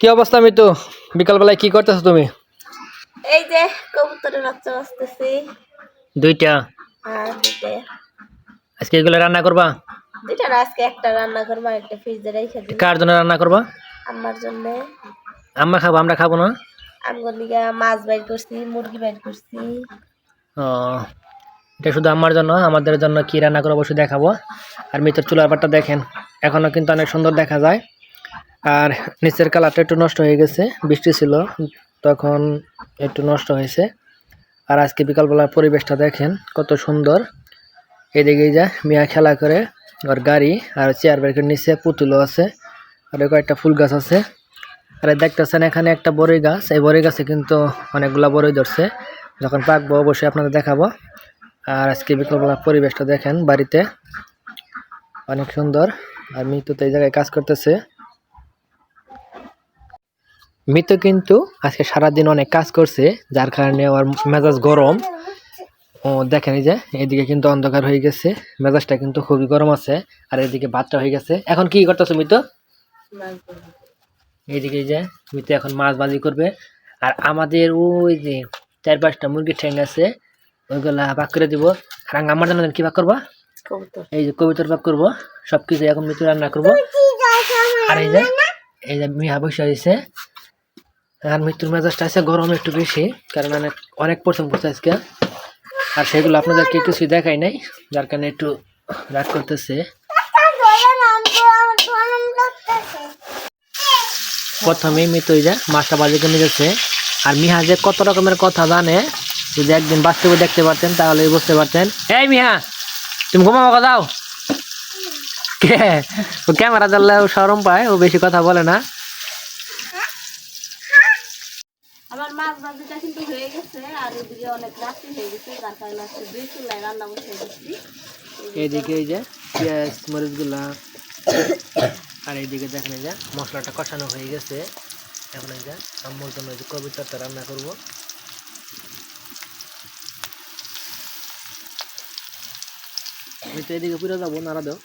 কি অবস্থা আমি তো বিকালবেলায় কি করতেছো তুমি? এই যে কবুতরের বাচ্চা বাঁচতেছি। দুইটা? আর দুইটা। আজকে এগুলো রান্না করবা? দুইটা না আজকে একটা রান্না করবা একটা ফ্রিজে রেখে দিই কার জন্য রান্না করবা? আমার জন্য। আমরা খাব আমরা খাব না? আমগর লিগা মাছ বাইর করছি মুরগি বাইর করছি। ও এটা শুধু আমার জন্য আমাদের জন্য কি রান্না করব অবশ্যই দেখাবো। আর মিত্র চুলার পাটটা দেখেন এখনও কিন্তু অনেক সুন্দর দেখা যায়। আর নিচের কালারটা একটু নষ্ট হয়ে গেছে, বৃষ্টি ছিল, তখন একটু নষ্ট হয়েছে। আর আজকে বিকালবেলার পরিবেশটা দেখেন, কত সুন্দর। এদিকে যা মিয়া খেলা করে আর গাড়ি আর চেয়ার ব্রেকের নিচে পুতুলও আছে, আর কয়েকটা ফুল গাছ আছে। আর দেখতেছেন এখানে একটা বড়ই গাছ, এই বড়ই গাছে কিন্তু অনেকগুলা বড়ই ধরছে। যখন পাকবো অবশ্যই আপনাদের দেখাবো। আর আজকে বিকালবেলার পরিবেশটা দেখেন, বাড়িতে অনেক সুন্দর। আর মৃত্যুতে এই জায়গায় কাজ করতেছে। মিতু কিন্তু আজকে সারাদিন অনেক কাজ করছে যার কারণে ওর মেজাজ গরম। ও দেখেন এই যে এদিকে কিন্তু অন্ধকার হয়ে গেছে মেজাজটা কিন্তু খুবই গরম আছে আর এদিকে ভাতটা হয়ে গেছে। এখন কি করতেছো মিতু? এইদিকে যে মিতু এখন মাছ বাজি করবে। আর আমাদের ওই যে চার পাঁচটা মুরগির ঠ্যাং আছে ওইগুলা ভাগ করে দিব। আর আমার জন্য কি ভাগ করবা? এই যে কবিতর ভাগ করব সব কিছু এখন মিতু রান্না করব। আর এই যে এই যে মিহা বসে হয়েছে আর মৃত্যুর মেজাজটা আছে গরম একটু বেশি, কারণ অনেক অনেক প্রথম করছে আজকে। আর সেগুলো আপনাদেরকে কিছুই দেখাই নাই, যার কারণে একটু রাগ করতেছে। প্রথমে মৃত্যু যে বাজে কিনে গেছে আর মিহা যে কত রকমের কথা জানে, যদি একদিন বাস্তবে দেখতে পারতেন তাহলে বুঝতে পারতেন। এই মিহা, তুমি ঘুমাবো দাও কে? ও ক্যামেরা জ্বাললে ও সরম পায়, ও বেশি কথা বলে না আমার মাছ ভাজিটা কিন্তু হয়ে গেছে, আর এদিকে অনেক রাত্রি হয়ে গেছে, যার কারণে আজকে দুই চুলায় রান্না বসে দিচ্ছি। এইদিকে এই যে পেঁয়াজ, মরিচগুলা, আর এইদিকে দেখেন এই যে মশলাটা কষানো হয়ে গেছে। এখন এই যে আম্মুর জন্য যে কবিতাটা রান্না করব। আমি তো এদিকে পুরো যাব, নাড়া দাও।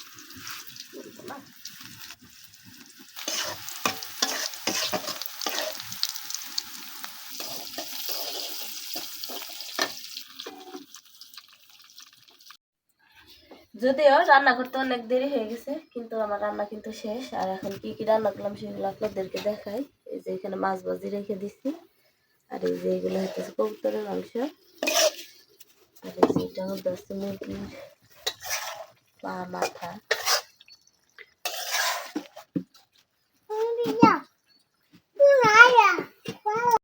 যদিও রান্না করতে অনেক দেরি হয়ে গেছে, কিন্তু আমার রান্না কিন্তু শেষ। আর এখন কি কি রান্না করলাম সেগুলো আপনাদেরকে দেখাই। এই যে এখানে মাছ ভাজি রেখে দিছি। আর এই যে এগুলো হচ্ছে কবুতরের মাংস। আর এই যে এটা হচ্ছে মুরগির পা, মাথা।